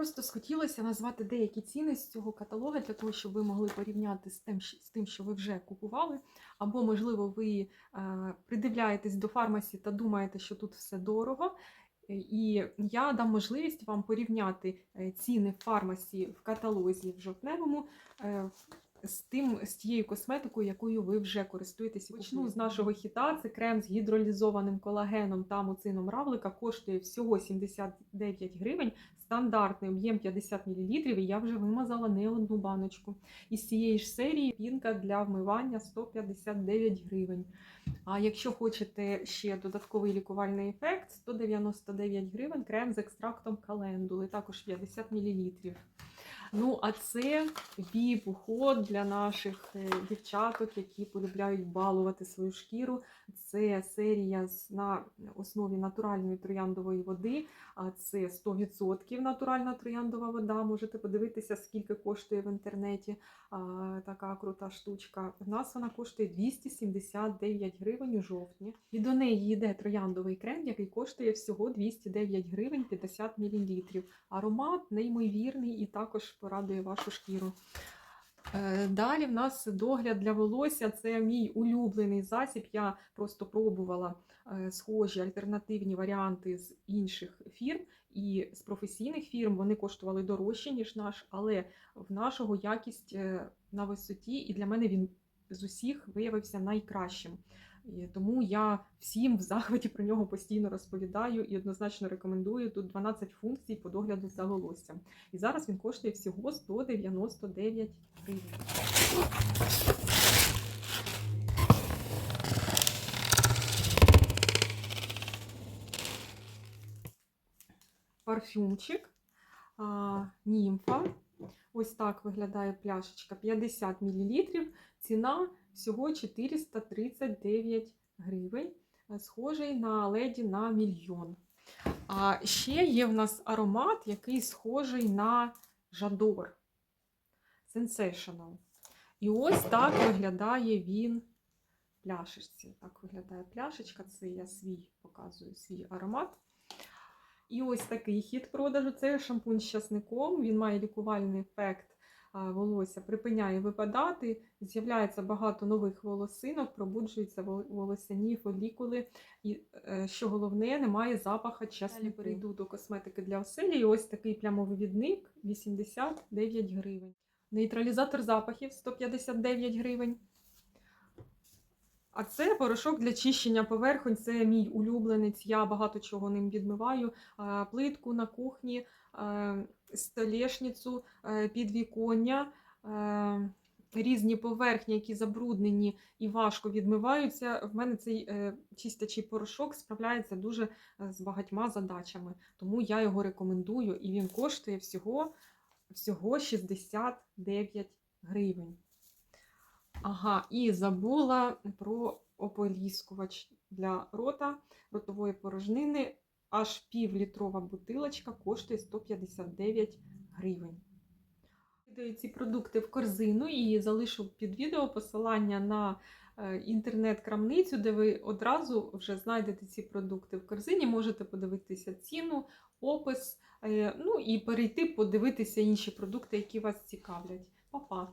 Просто схотілося назвати деякі ціни з цього каталогу, для того, щоб ви могли порівняти з тим, з тим, що ви вже купували. Або, можливо, ви е, придивляєтесь до фармасі та думаєте, що тут все дорого. Е, І я дам можливість вам порівняти е, ціни в фармасі в каталозі в жовтневому з тим з тією косметикою, якою ви вже користуєтесь. Почну з нашого хіта. Це крем з гідролізованим колагеном та муцином равлика. Коштує всього 79 гривень. Стандартний об'єм 50 мл, і я вже вимазала не одну баночку. Із цієї ж серії пінка для вмивання 159 гривень. А якщо хочете ще додатковий лікувальний ефект, 199 гривень крем з екстрактом календули, також 50 мл. Ну, а це віп-уход для наших е, дівчаток, які полюбляють балувати свою шкіру. Це серія на основі натуральної трояндової води. А це 100% натуральна трояндова вода. Можете подивитися, скільки коштує в інтернеті така крута штучка. У нас вона коштує 279 гривень у жовтні. І до неї йде трояндовий крем, який коштує всього 209 гривень 50 мл. Аромат неймовірний і також порадує вашу шкіру. Е, Далі в нас догляд для волосся. Це мій улюблений засіб. Я просто пробувала е, схожі альтернативні варіанти з інших фірм і з професійних фірм. Вони коштували дорожче, ніж наш, але в нашого якість е, на висоті, і для мене він з усіх виявився найкращим. І тому я всім в захваті про нього постійно розповідаю і однозначно рекомендую. Тут 12 функцій по догляду за волоссям. І зараз він коштує всього 199 гривень. Парфюмчик німфа. Ось так виглядає пляшечка 50 мл. Ціна всього 439 гривень. Е, Схожий на леді на мільйон. А ще є в нас аромат, який схожий на Жадор Sensational. І ось так виглядає він пляшечці. Так виглядає пляшечка. Це я свій показую свій аромат. І ось такий хід продажу це шампунь з часником. Він має лікувальний ефект волосся, припиняє випадати, з'являється багато нових волосинок, пробуджуються вол- волосяні фолікули. І е, що головне, немає запаха часнику. Далі перейду до косметики для оселі. І ось такий плямовивідник 89 гривень. Нейтралізатор запахів 159 гривень. А це порошок для чищення поверхонь. Це мій улюбленець. Я багато чого ним відмиваю. Плитку на кухні, столешницю, е, підвіконня, е, різні поверхні, які забруднені і важко відмиваються. В мене цей е, чистячий порошок справляється дуже з багатьма задачами. Тому я його рекомендую і він коштує всього, всього 69 гривень. Ага, і забула про ополіскувач для рота, ротової порожнини. Аж півлітрова бутилочка коштує 159 гривень. Кидаю ці продукти в корзину і залишу під відео посилання на е, інтернет-крамницю, де ви одразу вже знайдете ці продукти в корзині. Можете подивитися ціну, опис, е, ну і перейти подивитися інші продукти, які вас цікавлять. Па-па!